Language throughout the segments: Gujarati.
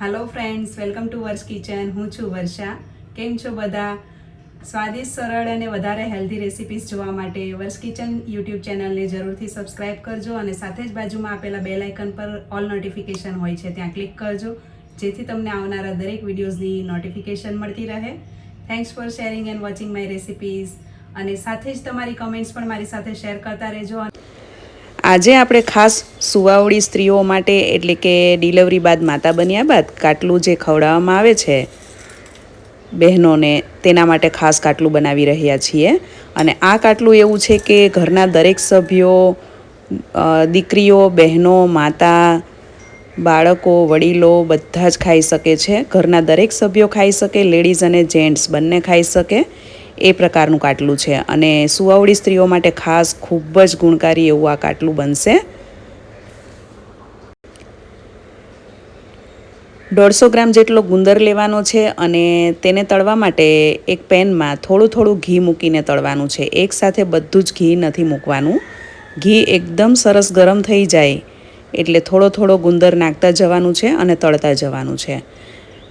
Hello friends welcome to Varsh kitchen હું છું વર્ષા. કેમ છો બધા? સ્વાદિષ્ટ, સરળ અને વધારે હેલ્ધી રેસિપીસ જોવા માટે વર્ષ કિચન યુટ્યુબ ચેનલને જરૂરથી સબસ્ક્રાઇબ કરજો અને સાથે જ બાજુમાં આપેલા બેલ આઇકન પર ઓલ નોટિફિકેશન હોય છે, ત્યાં ક્લિક કરજો, જેથી તમને આવનારા દરેક વિડીયોઝની નોટિફિકેશન મળતી રહે. Thanks for sharing and watching my recipes અને સાથે જ તમારી કમેન્ટ્સ પણ મારી સાથે શેર કરતા રહેજો. આજે આપણે ખાસ સુવાવડી સ્ત્રીઓ માટે, એટલે કે ડિલિવરી બાદ, માતા બન્યા બાદ, કાટલું જે ખવડાવવામાં આવે છે, બહેનોને તેના માટે ખાસ કાટલું બનાવી રહ્યા છીએ. અને આ કાટલું એવું છે કે ઘરના દરેક સભ્યો દીકરીઓ, બહેનો, માતા, બાળકો, વડીલો બધા જ ખાઈ શકે છે. ઘરના દરેક સભ્યો ખાઈ શકે, લેડીઝ અને જેન્ટ્સ બંને ખાઈ શકે. એ પ્રકારનું કાટલું છે. અને સુવાવડી સ્ત્રીઓ માટે ખાસ ખૂબ જ ગુણકારી એવું આ કાટલું બનશે. દોઢસો ગ્રામ જેટલો ગુંદર લેવાનો છે અને તેને તળવા માટે એક પેનમાં થોડું થોડું ઘી મૂકીને તળવાનું છે. એકસાથે બધું જ ઘી નથી મૂકવાનું. ઘી એકદમ સરસ ગરમ થઈ જાય એટલે થોડો થોડો ગુંદર નાખતા જવાનું છે અને તળતા જવાનું છે.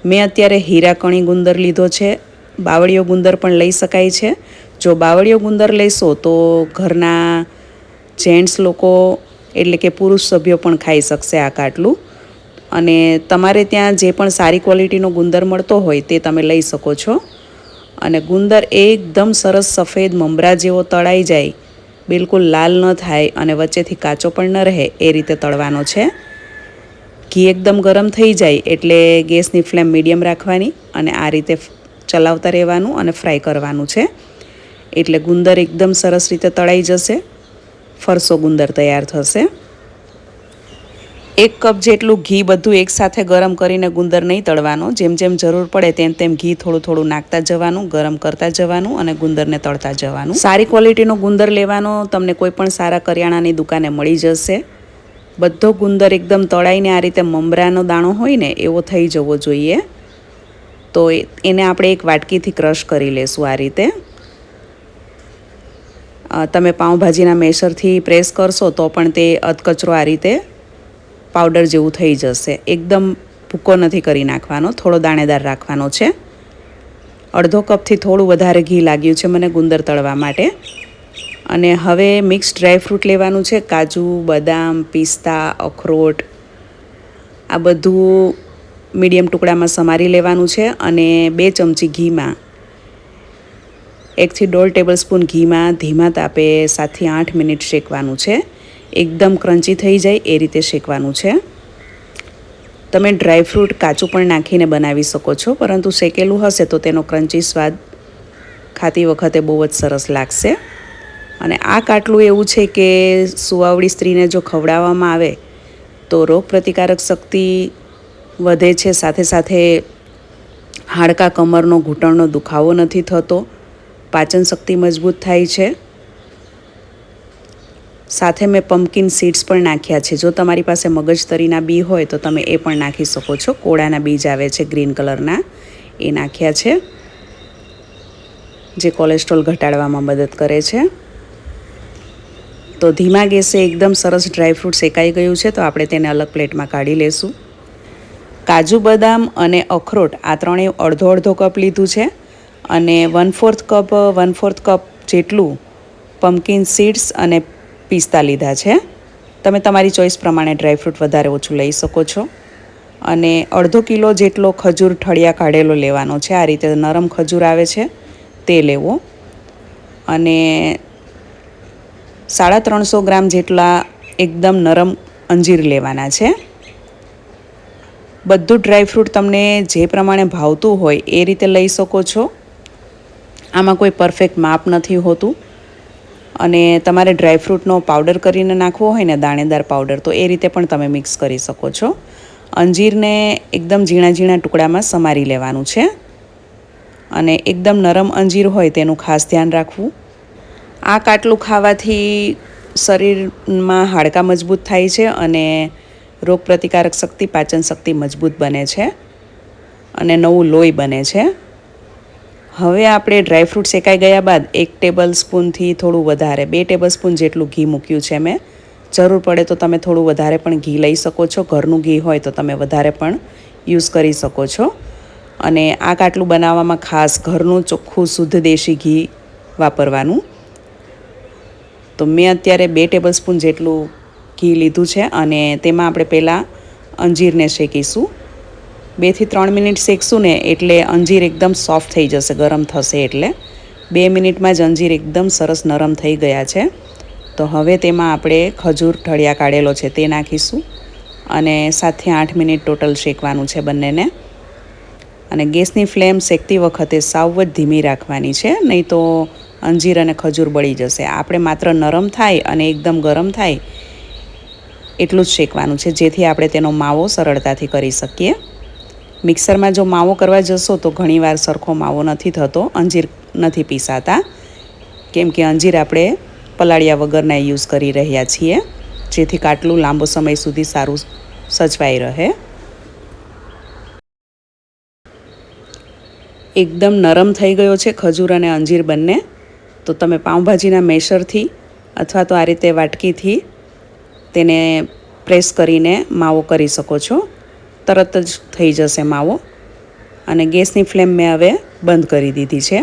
મેં અત્યારે હીરાકણી ગુંદર લીધો છે. બાવળીયો ગુંદર પણ લઈ શકાય છે. જો બાવળીયો ગુંદર લેશો તો ઘરના જેન્ટ્સ લોકો એટલે કે પુરુષ સભ્યો પણ ખાઈ શકશે આ કાટલું અને તમારે ત્યાં જે પણ સારી ક્વોલિટીનો ગુંદર મળતો હોય તે તમે લઈ શકો છો. અને ગુંદર એકદમ સરસ સફેદ મમરા જેવો તળાઈ જાય, બિલકુલ લાલ ન થાય અને વચ્ચેથી કાચો પણ ન રહે એ રીતે તળવાનો છે. ઘી એકદમ ગરમ થઈ જાય એટલે ગેસની ફ્લેમ મીડિયમ રાખવાની અને આ રીતે ચલાવતા રહેવાનું અને ફ્રાય કરવાનું છે. એટલે ગુંદર એકદમ સરસ રીતે તળાઈ જશે. ફરસો ગુંદર તૈયાર થશે. એક કપ જેટલું ઘી બધું એકસાથે ગરમ કરીને ગુંદર નહીં તળવાનો. જેમ જેમ જરૂર પડે તેમ તેમ ઘી થોડું થોડું નાખતા જવાનું, ગરમ કરતા જવાનું અને ગુંદરને તળતા જવાનું. સારી ક્વોલિટીનો ગુંદર લેવાનો તમને કોઈ પણ સારા કરિયાણાની દુકાને મળી જશે. બધો ગુંદર એકદમ તળાઈને આ રીતે મમરાનો દાણો હોય ને એવો થઈ જવો જોઈએ. તો એને આપણે એક વાટકીથી ક્રશ કરી લેશું આ રીતે. તમે પાઉંભાજીના મેસરથી પ્રેસ કરશો તો પણ તે અધકચરો આ રીતે પાવડર જેવું થઈ જશે. એકદમ ભૂકો નથી કરી નાખવાનો, થોડો દાણેદાર રાખવાનો છે. અડધો કપથી થોડું વધારે ઘી લાગ્યું છે મને ગુંદર તળવા માટે. અને હવે મિક્સ ડ્રાય ફ્રૂટ લેવાનું છે, કાજુ, બદામ, પિસ્તા, અખરોટ, આ બધું મીડિયમ ટુકડામાં સમારી લેવાનું છે અને બે ચમચી ઘીમાં એકથી દોઢ ટેબલ સ્પૂન ઘીમાં ધીમા તાપે સાતથી આઠ મિનિટ શેકવાનું છે. એકદમ ક્રન્ચી થઈ જાય એ રીતે શેકવાનું છે. તમે ડ્રાયફ્રૂટ કાચું પણ નાખીને બનાવી શકો છો, પરંતુ શેકેલું હશે તો તેનો ક્રન્ચી સ્વાદ ખાતી વખતે બહુ જ સરસ લાગશે. અને આ કાટલું એવું છે કે સુવાવડી સ્ત્રીને જો ખવડાવવામાં આવે તો રોગ પ્રતિકારક શક્તિ વધે છે. સાથે સાથે હાડકા કમરનો ઘૂંટણનો દુખાવો નથી થતો. પાચન શક્તિ મજબૂત થાય છે. સાથે મેં પમ્પકિન સીડ્સ પણ નાખ્યા છે. જો તમારી પાસે મગજતરીના બી હોય તો તમે એ પણ નાખી શકો છો. કોળાના બીજ આવે છે ગ્રીન કલરના. એ નાખ્યા છે. જે કોલેસ્ટ્રોલ ઘટાડવામાં મદદ કરે છે. તો ધીમા ગેસે એકદમ સરસ ડ્રાયફ્રૂટ શેકાઈ ગયું છે. તો આપણે તેને અલગ પ્લેટમાં કાઢી લેશું. કાજુ બદામ અને અખરોટ આ ત્રણેય અડધો અડધો કપ લીધું છે અને one fourth cup one fourth cup જેટલું પમ્પકિન સીડ્સ અને પિસ્તા લીધા છે. તમે તમારી ચોઈસ પ્રમાણે ડ્રાયફ્રૂટ વધારે ઓછું લઈ શકો છો. અને અડધો કિલો જેટલો ખજૂર ઠળિયા કાઢેલો લેવાનો છે. આ રીતે નરમ ખજૂર આવે છે, તે લેવો. અને સાડા ત્રણસો ગ્રામ જેટલા એકદમ નરમ અંજીર લેવાના છે. બધું ડ્રાયફ્રૂટ તમને જે પ્રમાણે ભાવતું હોય એ રીતે લઈ શકો છો. આમાં કોઈ પરફેક્ટ માપ નથી હોતું. અને તમારે ડ્રાયફ્રૂટનો પાવડર કરીને નાખવો હોય ને દાણેદાર પાવડર, તો એ રીતે પણ તમે મિક્સ કરી શકો છો. અંજીરને એકદમ ઝીણા ઝીણા ટુકડામાં સમારી લેવાનું છે. અને એકદમ નરમ અંજીર હોય તેનું ખાસ ધ્યાન રાખવું. આ કાટલું ખાવાથી શરીરમાં હાડકાં મજબૂત થાય છે અને રોગ પ્રતિકારક શક્તિ, પાચન શક્તિ મજબૂત બને છે અને નવું લોહી બને છે. હવે આપણે ડ્રાયફ્રૂટ શેકાઈ ગયા બાદ એક ટેબલ સ્પૂનથી થોડું વધારે, બે ટેબલ સ્પૂન જેટલું ઘી મૂક્યું છે મેં. જરૂર પડે તો તમે થોડું વધારે પણ ઘી લઈ શકો છો. ઘરનું ઘી હોય તો તમે વધારે પણ યુઝ કરી શકો છો. અને આ કાટલું બનાવવામાં ખાસ ઘરનું ચોખ્ખું શુદ્ધ દેશી ઘી વાપરવાનું. તો મેં અત્યારે બે ટેબલ સ્પૂન જેટલું ઘી લીધું છે અને તેમાં આપણે પહેલાં અંજીરને શેકીશું. બેથી ત્રણ મિનિટ શેકશું ને એટલે અંજીર એકદમ સોફ્ટ થઈ જશે, ગરમ થશે એટલે. બે મિનિટમાં જ અંજીર એકદમ સરસ નરમ થઈ ગયા છે. તો હવે તેમાં આપણે ખજૂર ઠળિયા કાઢેલો છે તે નાખીશું અને સાતથી આઠ મિનિટ ટોટલ શેકવાનું છે બંનેને. અને ગેસની ફ્લેમ શેકતી વખતે સાવ જ ધીમી રાખવાની છે, નહીં તો અંજીર અને ખજૂર બળી જશે. આપણે માત્ર નરમ થાય અને એકદમ ગરમ થાય એટલું જ શેકવાનું છે. જેથી આપણે તેનો માવો સરળતાથી કરી શકીએ. મિક્સરમાં જો માવો કરવા જશો તો ઘણીવાર સરખો માવો નથી થતો. અંજીર નથી પીસાતા. કેમ કે અંજીર આપણે પલાળ્યા વગરના યુઝ કરી રહ્યા છીએ. જેથી કાટલું લાંબો સમય સુધી સારું સચવાઈ રહે. એકદમ નરમ થઈ ગયો છે ખજૂર અને અંજીર બંને. તો તમે પાઉંભાજીના મેશરથી અથવા તો આ રીતે વાટકીથી તેને પ્રેસ કરીને માવો કરી શકો છો. તરત જ થઈ જશે માવો. અને ગેસની ફ્લેમ મેં હવે બંધ કરી દીધી છે.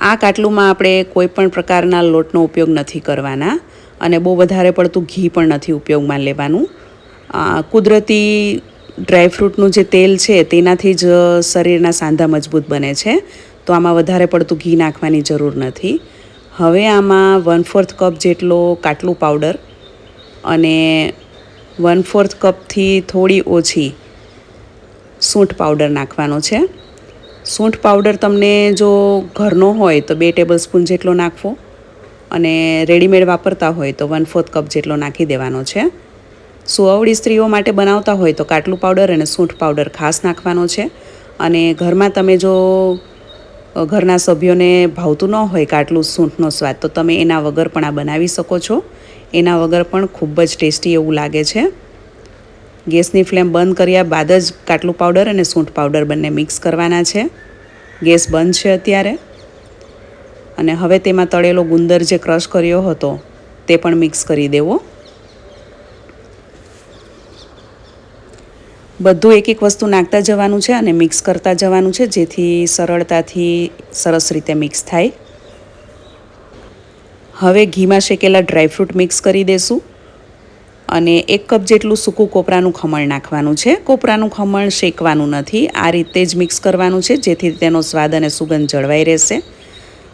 આ કાટલુમાં આપણે કોઈ પણ પ્રકારના લોટનો ઉપયોગ નથી કરવાના અને બહુ વધારે પડતું ઘી પણ નથી ઉપયોગમાં લેવાનું. કુદરતી ડ્રાયફ્રૂટનું જે તેલ છે તેનાથી જ શરીરના સાંધા મજબૂત બને છે. તો આમાં વધારે પડતું ઘી નાખવાની જરૂર નથી. હવે આમાં વન ફોર્થ કપ જેટલો કાટલું પાવડર અને વન ફોર્થ કપથી થોડી ઓછી સૂંઠ પાવડર નાખવાનો છે. સૂંઠ પાવડર તમને જો ઘરનો હોય તો બે ટેબલ સ્પૂન જેટલો નાખવો અને રેડીમેડ વાપરતા હોય તો વન ફોર્થ કપ જેટલો નાખી દેવાનો છે. સુવાવડી સ્ત્રીઓ માટે બનાવતા હોય તો કાટલું પાવડર અને સૂંઠ પાવડર ખાસ નાખવાનો છે. અને ઘરમાં તમે જો ઘરના સભ્યોને ભાવતું ન હોય કાટલું સૂંઠનો સ્વાદ, તો તમે એના વગર પણ આ બનાવી શકો છો. એના વગર પણ ખૂબ જ ટેસ્ટી એવું લાગે છે. ગેસની ફ્લેમ બંધ કર્યા બાદ જ કાટલું પાવડર અને સૂંઠ પાવડર બંને મિક્સ કરવાના છે. ગેસ બંધ છે અત્યારે. અને હવે તેમાં તળેલો ગુંદર જે ક્રશ કર્યો હતો, તે પણ મિક્સ કરી દેવો. બધું એક એક વસ્તુ નાખતા જવાનું છે અને મિક્સ કરતા જવાનું છે, જેથી સરળતાથી સરસ રીતે મિક્સ થાય. હવે ઘીમાં શેકેલા ડ્રાયફ્રૂટ મિક્સ કરી દેશું અને એક કપ જેટલું સૂકું કોપરાનું ખમણ નાખવાનું છે. કોપરાનું ખમણ શેકવાનું નથી, આ રીતે જ મિક્સ કરવાનું છે, જેથી તેનો સ્વાદ અને સુગંધ જળવાઈ રહેશે.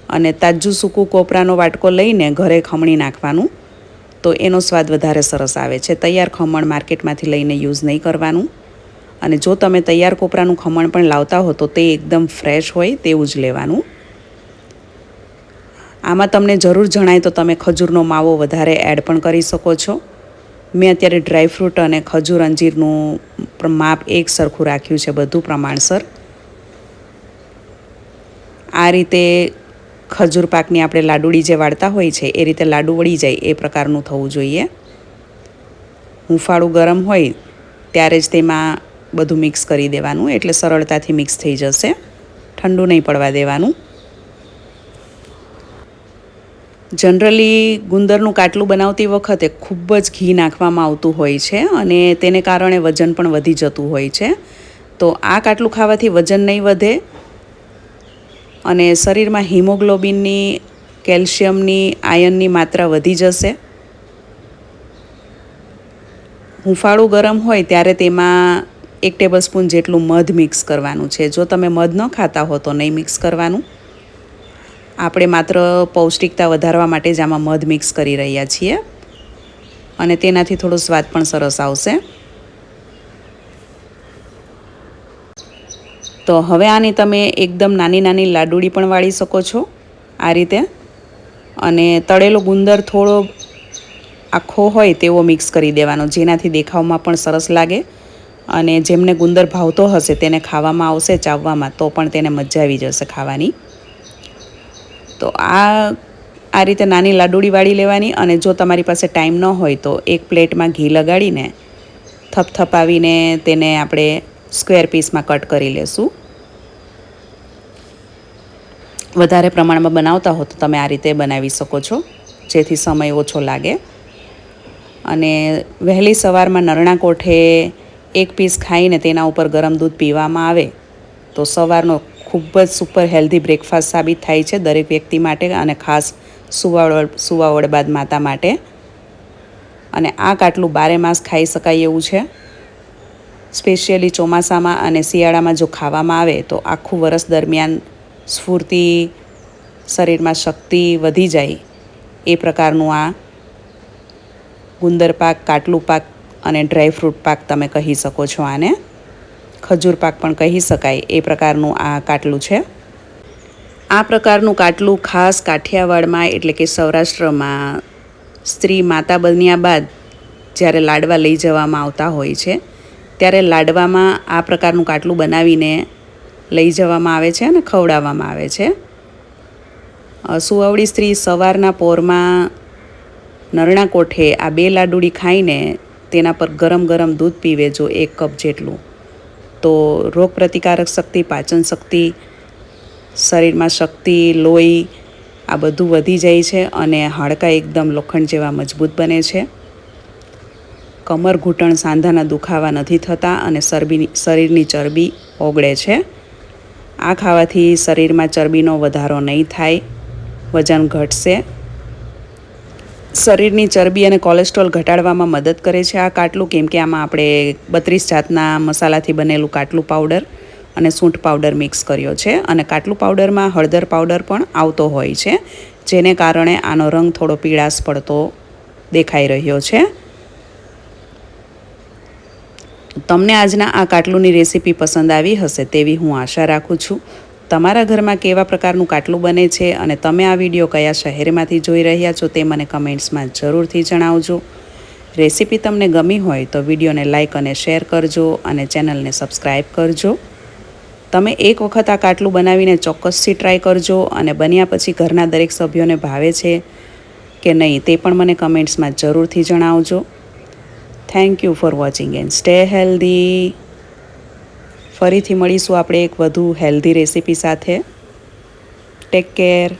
અને તાજું સૂકું કોપરાનો વાટકો લઈને ઘરે ખમણી નાખવાનું, તો એનો સ્વાદ વધારે સરસ આવે છે. તૈયાર ખમણ માર્કેટમાંથી લઈને યુઝ નહીં કરવાનું. અને જો તમે તૈયાર કોપરાનું ખમણ પણ લાવતા હો તો તે એકદમ ફ્રેશ હોય તેવું જ લેવાનું. આમાં તમને જરૂર જણાય તો તમે ખજૂરનો માવો વધારે એડ પણ કરી શકો છો. મેં અત્યારે ડ્રાયફ્રૂટ અને ખજૂર અંજીરનું માપ એક સરખું રાખ્યું છે બધું પ્રમાણસર. આ રીતે ખજૂર પાકની આપણે લાડુડી જે વાળતા હોય છે એ રીતે લાડુ વળી જાય એ પ્રકારનું થવું જોઈએ. હુંફાળું ગરમ હોય ત્યારે જ તેમાં બધું મિક્સ કરી દેવાનું. એટલે સરળતાથી મિક્સ થઈ જશે. ઠંડુ નહીં પડવા દેવાનું. જનરલી ગુંદરનું કાટલું બનાવતી વખતે ખૂબ જ ઘી નાખવામાં આવતું હોય છે અને તેને કારણે વજન પણ વધી જતું હોય છે. તો આ કાટલું ખાવાથી વજન નહીં વધે અને શરીરમાં હિમોગ્લોબિનની, કેલ્શિયમની, આયનની માત્રા વધી જશે. હુંફાળું ગરમ હોય ત્યારે તેમાં એક ટેબલસ્પૂન જેટલું મધ મિક્સ કરવાનું છે. જો તમે મધ ન ખાતા હો તો નહીં મિક્સ કરવાનું. આપણે માત્ર પૌષ્ટિકતા વધારવા માટે જ આમાં મધ મિક્સ કરી રહ્યા છીએ. અને તેનાથી થોડો સ્વાદ પણ સરસ આવશે. તો હવે આની તમે એકદમ નાની નાની લાડુડી પણ વાળી શકો છો આ રીતે. અને તળેલો ગુંદર થોડો આખો હોય તેવો મિક્સ કરી દેવાનો, જેનાથી દેખાવમાં પણ સરસ લાગે. અને જેમને ગુંદર ભાવતો હશે તેને ખાવામાં આવશે, ચાવવામાં, તો પણ તેને મજા આવી જશે ખાવાની. તો આ આ રીતે નાની લાડુડી વાળી લેવાની અને જો તમારી પાસે ટાઈમ ન હોય તો એક પ્લેટમાં ઘી લગાડીને થપથપાવીને તેને આપણે સ્ક્વેર પીસમાં કટ કરી લેશું. વધારે પ્રમાણમાં બનાવતા હો તો તમે આ રીતે બનાવી શકો છો, જેથી સમય ઓછો લાગે. અને વહેલી સવારમાં નરણા કોઠે એક પીસ ખાઈને તેના ઉપર ગરમ દૂધ પીવામાં આવે, તો સવારનો ખૂબ જ સુપર હેલ્ધી બ્રેકફાસ્ટ સાબિત થાય છે દરેક વ્યક્તિ માટે અને ખાસ સુવાવડ સુવાવડ બાદ માતા માટે. અને આ કાટલું બારે માસ ખાઈ શકાય એવું છે. સ્પેશિયલી ચોમાસામાં અને શિયાળામાં જો ખાવામાં આવે, તો આખું વરસ દરમિયાન સ્ફૂર્તિ, શરીરમાં શક્તિ વધી જાય. એ પ્રકારનું આ ગુંદર પાક કાટલું પાક અને ડ્રાય ફ્રૂટ પાક તમે કહી શકો છો આને. ખજૂર પાક પણ કહી શકાય, એ પ્રકારનું આ કાટલું છે. આ પ્રકારનું કાટલું ખાસ કાઠિયાવાડમાં એટલે કે સૌરાષ્ટ્રમાં સ્ત્રી માતા બન્યા બાદ જ્યારે લાડવા લઈ જવામાં આવતા હોય છે, ત્યારે લાડવામાં આ પ્રકારનું કાટલું બનાવીને લઈ જવામાં આવે છે અને ખવડાવવામાં આવે છે. સુવાવડી સ્ત્રી સવારના પોરમાં નરણા કોઠે આ બે લાડુડી ખાઈને તેના પર ગરમ ગરમ દૂધ પીવે જો એક કપ જેટલું. તો રોગ પ્રતિકારક શક્તિ, પાચન શક્તિ, શરીરમાં શક્તિ, લોહી, આ બધું વધી જાય છે અને હાડકાં એકદમ લોખંડ જેવા મજબૂત બને છે. કમર ઘૂંટણ સાંધાના દુખાવા નથી થતા અને ચરબીની શરીરની ચરબી ઓગળે છે. આ ખાવાથી શરીરમાં ચરબીનો વધારો નહીં થાય. વજન ઘટશે. શરીરની ચરબી અને કોલેસ્ટ્રોલ ઘટાડવામાં મદદ કરે છે આ કાટલું, કેમ કે આમાં આપણે બત્રીસ જાતના મસાલાથી બનેલું કાટલું પાવડર અને સૂંઠ પાવડર મિક્સ કર્યો છે. અને કાટલું પાવડરમાં હળદર પાવડર પણ આવતો હોય છે, જેને કારણે આનો રંગ થોડો પીળાશ પડતો દેખાઈ રહ્યો છે. તમને આજના આ કાટલુંની રેસીપી પસંદ આવી હશે તેવી હું આશા રાખું છું. તમારા ઘરમાં કેવા પ્રકારનું કાટલું બને છે અને તમે આ વીડિયો કયા શહેરમાંથી જોઈ રહ્યા છો તે મને કમેન્ટ્સમાં જરૂરથી જણાવજો. રેસીપી તમને ગમી હોય તો વિડીયોને લાઇક અને શેર કરજો અને ચેનલને સબસ્ક્રાઈબ કરજો. તમે એક વખત આ કાટલું બનાવીને ચોક્કસથી ટ્રાય કરજો અને બન્યા પછી ઘરના દરેક સભ્યોને ભાવે છે કે નહીં તે પણ મને કમેન્ટ્સમાં જરૂરથી જણાવજો. Thank you for watching and stay healthy ફરીથી મળીશું. આપણે એક વધુ હેલ્ધી રેસીપી સાથે. Take care